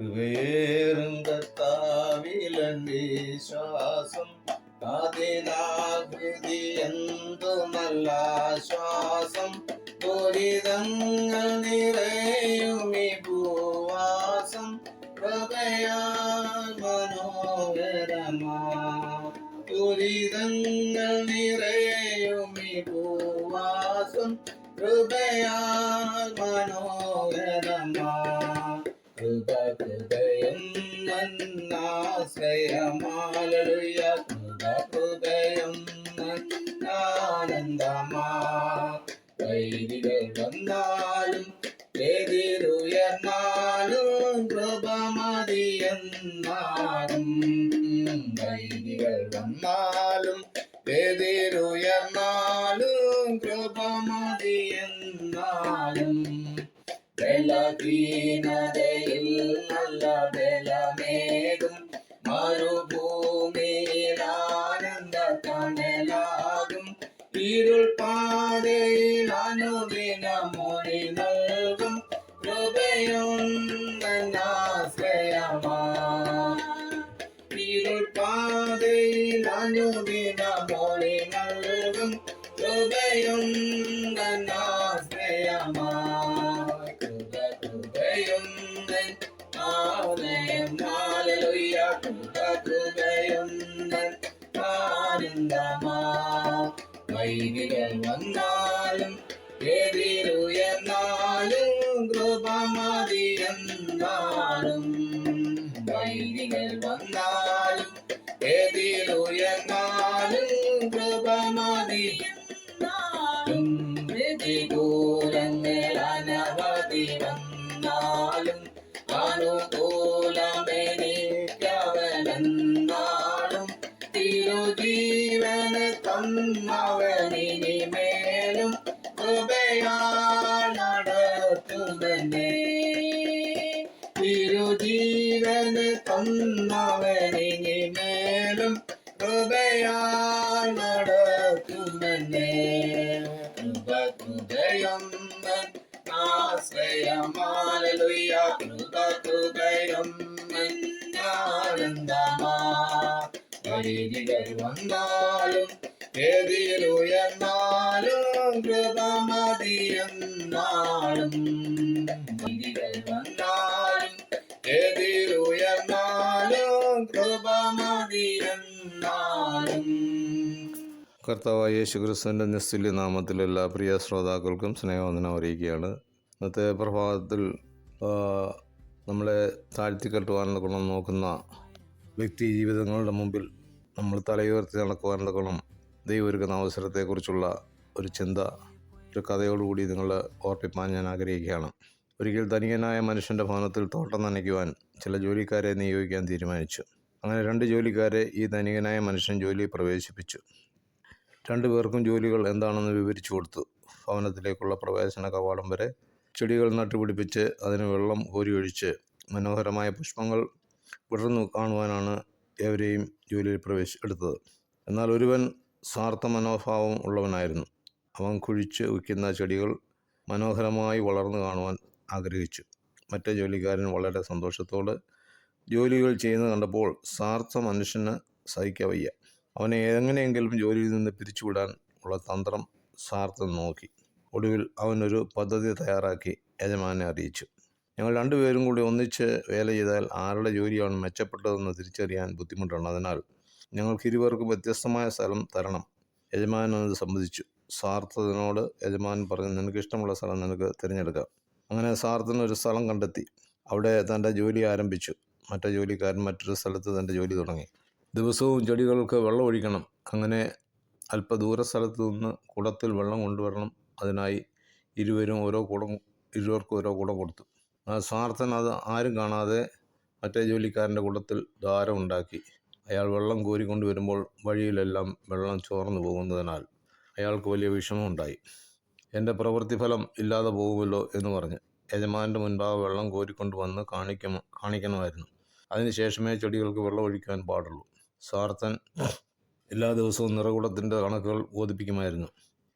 കൃപയേറും കർത്താവിലൻ വിശ്വാസം അതിനാകൃതി എന്തു നല്ല ശ്വാസം ദുരിതങ്ങൾ നിറയുമി വൈദികൾ വന്നാലും എതിരുയർന്നാലും കൃപ മതിയെന്നാലും വൈദികൾ വന്നാലും എതിരുയർന്നാലും കൃപമതിയെന്നാലും ബലഹീനതയിൽ നല്ല ബലമേകും. മരുഭൂമിയിൽ പാതയിൽ അനുദിന മൊഴി നൽകും കൃപയൊന്നാശ്രയമാ കൃപ കൃപയും ആലയം ഹാലലുയ കൃപ കൃപയും ആനന്ദമാ വൈദികൾ വന്നാലും വന്നാലും അനുകൂലമെനിക്കവനെന്നാളും തിരുജീവന് തന്നവനിനി മേലും കൃപയാൽ നടത്തുമെന്നേ തിരുജീവന് തന്നവനിനി മേലും കൃപയാൽ നടത്തുമെന്നേ കൃപ കൃപയൊന്ന് ആശ്രയമാലലുയ കൃപ കൃപയൊന്ന് ആനന്ദമാ വൈദികൾ വന്നാലും എതിരുയർന്നാലും കൃപ മതിയെന്നാലും വൈദികൾ വന്നാലും എതിരുയർന്നാലും കൃപ മതിയെന്നാലും കർത്താവായ യേശു ക്രിസ്തുവിന്റെ നിസ്തുല്യ നാമത്തിൽ എല്ലാ പ്രിയ ശ്രോതാക്കൾക്കും സ്നേഹവന്ദനം അറിയിക്കുകയാണ്. ഇന്നത്തെ പ്രഭാതത്തിൽ നമ്മളെ താഴ്ത്തിക്കെട്ടുവാനുള്ള ഗുണം നോക്കുന്ന വ്യക്തി ജീവിതങ്ങളുടെ മുമ്പിൽ നമ്മൾ തലയുയർത്തി നടക്കുവാനുള്ള ഗുണം ദൈവം ഒരുക്കുന്ന അവസരത്തെക്കുറിച്ചുള്ള ഒരു ചിന്ത ഒരു കഥയോടുകൂടി നിങ്ങൾ ഓർപ്പിപ്പാൻ ഞാൻ ആഗ്രഹിക്കുകയാണ്. ഒരിക്കൽ ധനികനായ മനുഷ്യന്റെ ഭവനത്തിൽ തോട്ടം നനയ്ക്കുവാൻ ചില ജോലിക്കാരെ നിയോഗിക്കാൻ തീരുമാനിച്ചു. അങ്ങനെ രണ്ട് ജോലിക്കാരെ ഈ ധനികനായ മനുഷ്യൻ ജോലിയിൽ പ്രവേശിപ്പിച്ചു. രണ്ടു പേർക്കും ജോലികൾ എന്താണെന്ന് വിവരിച്ചു കൊടുത്തു. ഭവനത്തിലേക്കുള്ള പ്രവേശന കവാടം വരെ ചെടികൾ നട്ടുപിടിപ്പിച്ച് അതിന് വെള്ളം കോരിയൊഴിച്ച് മനോഹരമായ പുഷ്പങ്ങൾ വിടർന്നു കാണുവാനാണ് ഏവരെയും ജോലിയിൽ പ്രവേശി എടുത്തത്. എന്നാൽ ഒരുവൻ സ്വാർത്ഥ മനോഭാവം ഉള്ളവനായിരുന്നു. അവൻ കുഴിച്ച് വയ്ക്കുന്ന ചെടികൾ മനോഹരമായി വളർന്നു കാണുവാൻ ആഗ്രഹിച്ചു. മറ്റേ ജോലിക്കാരൻ വളരെ സന്തോഷത്തോടെ ജോലികൾ ചെയ്യുന്നത് കണ്ടപ്പോൾ സ്വാർത്ഥ മനുഷ്യന് സഹിക്കവയ്യ അവനെ എങ്ങനെയെങ്കിലും ജോലിയിൽ നിന്ന് പിരിച്ചുവിടാൻ ഉള്ള തന്ത്രം സാർത്ഥൻ നോക്കി. ഒടുവിൽ അവനൊരു പദ്ധതി തയ്യാറാക്കി യജമാനെ അറിയിച്ചു. ഞങ്ങൾ രണ്ടുപേരും കൂടി ഒന്നിച്ച് വേല ചെയ്താൽ ആരുടെ ജോലിയാണ് മെച്ചപ്പെട്ടതെന്ന് തിരിച്ചറിയാൻ ബുദ്ധിമുട്ടാണ്. അതിനാൽ ഞങ്ങൾക്ക് ഇരുവർക്കും വ്യത്യസ്തമായ സ്ഥലം തരണം. യജമാനൻ അത് സമ്മതിച്ചു. സാർത്ഥത്തിനോട് യജമാൻ പറഞ്ഞു നിനക്ക് ഇഷ്ടമുള്ള സ്ഥലം നിനക്ക് തിരഞ്ഞെടുക്കാം. അങ്ങനെ സാർത്ഥന ഒരു സ്ഥലം കണ്ടെത്തി. അവിടെ തന്റെ ജോലി ആരംഭിച്ചു. മറ്റേ ജോലിക്കാരൻ മറ്റൊരു സ്ഥലത്ത് തന്റെ ജോലി തുടങ്ങി. ദിവസവും ചെടികൾക്ക് വെള്ളം ഒഴിക്കണം. അങ്ങനെ അല്പദൂര സ്ഥലത്ത് നിന്ന് കുടത്തിൽ വെള്ളം കൊണ്ടുവരണം. അതിനായി ഇരുവരും ഓരോ കുടം ഇരുവർക്കും ഓരോ കുടം കൊടുത്തു. ആ സ്വാർത്ഥൻ അത് ആരും കാണാതെ മറ്റേ ജോലിക്കാരന്റെ കുടത്തിൽ ദ്വാരം ഉണ്ടാക്കി. അയാൾ വെള്ളം കോരിക്കൊണ്ട് വരുമ്പോൾ വഴിയിലെല്ലാം വെള്ളം ചോർന്നു പോകുന്നതിനാൽ അയാൾക്ക് വലിയ വിഷമമുണ്ടായി. എന്റെ പ്രവൃത്തിഫലം ഇല്ലാതെ പോകുമല്ലോ എന്ന് പറഞ്ഞ് യജമാന്റെ മുൻപാകെ വെള്ളം കോരിക്കൊണ്ട് വന്ന് കാണിക്കണം കാണിക്കണമായിരുന്നു. അതിനുശേഷമേ ചെടികൾക്ക് വെള്ളം ഒഴിക്കാൻ പാടുള്ളൂ. സ്വാർത്ഥൻ എല്ലാ ദിവസവും നിറകുടത്തിന്റെ കണക്കുകൾ ബോധിപ്പിക്കുമായിരുന്നു.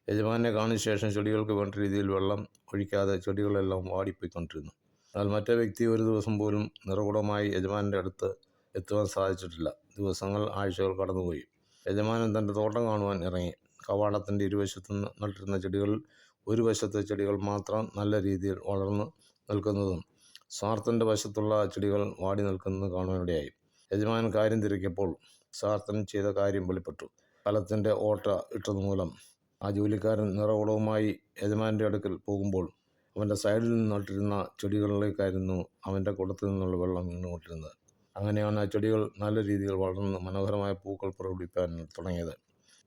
യജമാനെ കാണിച്ച ശേഷം ചെടികൾക്ക് വേണ്ട രീതിയിൽ വെള്ളം ഒഴിക്കാതെ ചെടികളെല്ലാം വാടിപ്പോയിക്കൊണ്ടിരുന്നു. എന്നാൽ മറ്റേ വ്യക്തി ഒരു ദിവസം പോലും നിറകുടമായി യജമാനന്റെ അടുത്ത് എത്തുവാൻ സാധിച്ചിട്ടില്ല. ദിവസങ്ങൾ ആഴ്ചകൾ കടന്നുപോയി. യജമാനൻ തന്റെ തോട്ടം കാണുവാൻ ഇറങ്ങി. കവാടത്തിന്റെ ഇരുവശത്തും നട്ടിരുന്ന ചെടികൾ ഒരു വശത്തെ ചെടികൾ മാത്രം നല്ല രീതിയിൽ വളർന്ന് നിൽക്കുന്നതും സ്വാർത്ഥന്റെ വശത്തുള്ള ചെടികൾ വാടി നിൽക്കുന്നത് കാണുവാനിടയായി. യജമാനൻ കാര്യം തിരക്കിയപ്പോൾ സാർത്തൻ ചെയ്ത കാര്യം വെളിപ്പെട്ടു. കലത്തിന്റെ ഓട്ട ഇട്ടതുമൂലം ആ ജോലിക്കാരൻ നിറകുളവുമായി യജമാന്റെ അടുക്കൽ പോകുമ്പോൾ അവന്റെ സൈഡിൽ നട്ടിരുന്ന ചെടികളിലേക്കായിരുന്നു അവന്റെ കുടത്തിൽ നിന്നുള്ള വെള്ളം വീണുകൊണ്ടിരുന്നത്. അങ്ങനെയാണ് ആ ചെടികൾ നല്ല രീതിയിൽ വളർന്ന് മനോഹരമായ പൂക്കൾ പുറപ്പെടുവിക്കാൻ തുടങ്ങിയത്.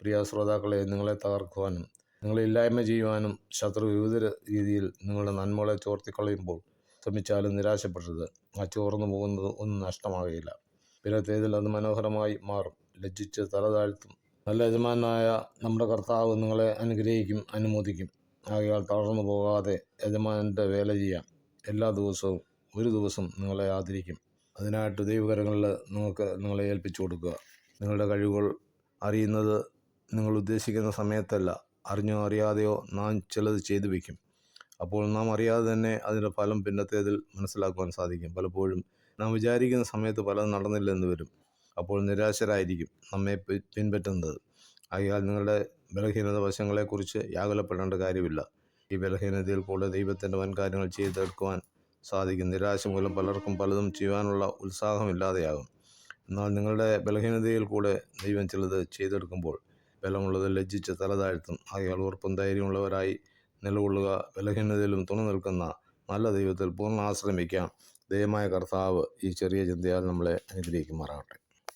പ്രിയ ശ്രോതാക്കളെ നിങ്ങളെ തകർക്കുവാനും നിങ്ങളെ ഇല്ലായ്മ ചെയ്യുവാനും ശത്രു വിവിധ രീതിയിൽ നിങ്ങളുടെ നന്മകളെ ചോർത്തിക്കളയുമ്പോൾ ശ്രമിച്ചാലും നിരാശപ്പെടരുത്. ആ ചോർന്നു പോകുന്നത് ഒന്നും നഷ്ടമാകുകയില്ല. പിന്നത്തേതിൽ അത് മനോഹരമായി മാറും. ലജ്ജിച്ച് തല താഴ്ത്തും നല്ല യജമാനായ നമ്മുടെ കർത്താവ് നിങ്ങളെ അനുഗ്രഹിക്കും അനുമോദിക്കും. ആകയാൽ തളർന്നു പോകാതെ യജമാനന്റെ വേല ചെയ്യാം. എല്ലാ ദിവസവും ഒരു ദിവസം നിങ്ങളെ ആദരിക്കും. അതിനായിട്ട് ദൈവകരങ്ങളിൽ നിങ്ങൾക്ക് നിങ്ങളെ ഏൽപ്പിച്ചു കൊടുക്കുക. നിങ്ങളുടെ കഴിവുകൾ അറിയുന്നത് നിങ്ങൾ ഉദ്ദേശിക്കുന്ന സമയത്തല്ല. അറിഞ്ഞോ അറിയാതെയോ നാം ചിലത് ചെയ്തു വയ്ക്കും. അപ്പോൾ നാം അറിയാതെ തന്നെ അതിന്റെ ഫലം പിന്നത്തേതിൽ മനസ്സിലാക്കുവാൻ സാധിക്കും. പലപ്പോഴും നാം വിചാരിക്കുന്ന സമയത്ത് പലതും നടന്നില്ലെന്ന് വരും. അപ്പോൾ നിരാശരായിരിക്കും നമ്മെ പിൻപറ്റുന്നത്. ആകയാൽ നിങ്ങളുടെ ബലഹീനത വശങ്ങളെക്കുറിച്ച് വ്യാകുലപ്പെടേണ്ട കാര്യമില്ല. ഈ ബലഹീനതയിൽ കൂടെ ദൈവത്തിന്റെ വൻകാര്യങ്ങൾ ചെയ്തെടുക്കുവാൻ സാധിക്കും. നിരാശ മൂലം പലർക്കും പലതും ചെയ്യുവാനുള്ള ഉത്സാഹമില്ലാതെയാകും. എന്നാൽ നിങ്ങളുടെ ബലഹീനതയിൽ കൂടെ ദൈവം ചിലത് ചെയ്തെടുക്കുമ്പോൾ ബലമുള്ളത് ലജ്ജിച്ച് തലതാഴ്ത്തും ആകയാൽ ഉറപ്പും ധൈര്യമുള്ളവരായി നിലകൊള്ളുക ബലഹീനതയിലും തുണ നിൽക്കുന്ന നല്ല ദൈവത്തിൽ പൂർണ ആശ്രമിക്കാം. ദൈവമായ കർത്താവ് ഈ ചെറിയ ചിന്തയാൽ നമ്മളെ അനുഗ്രഹിക്കുമാറാകട്ടെ.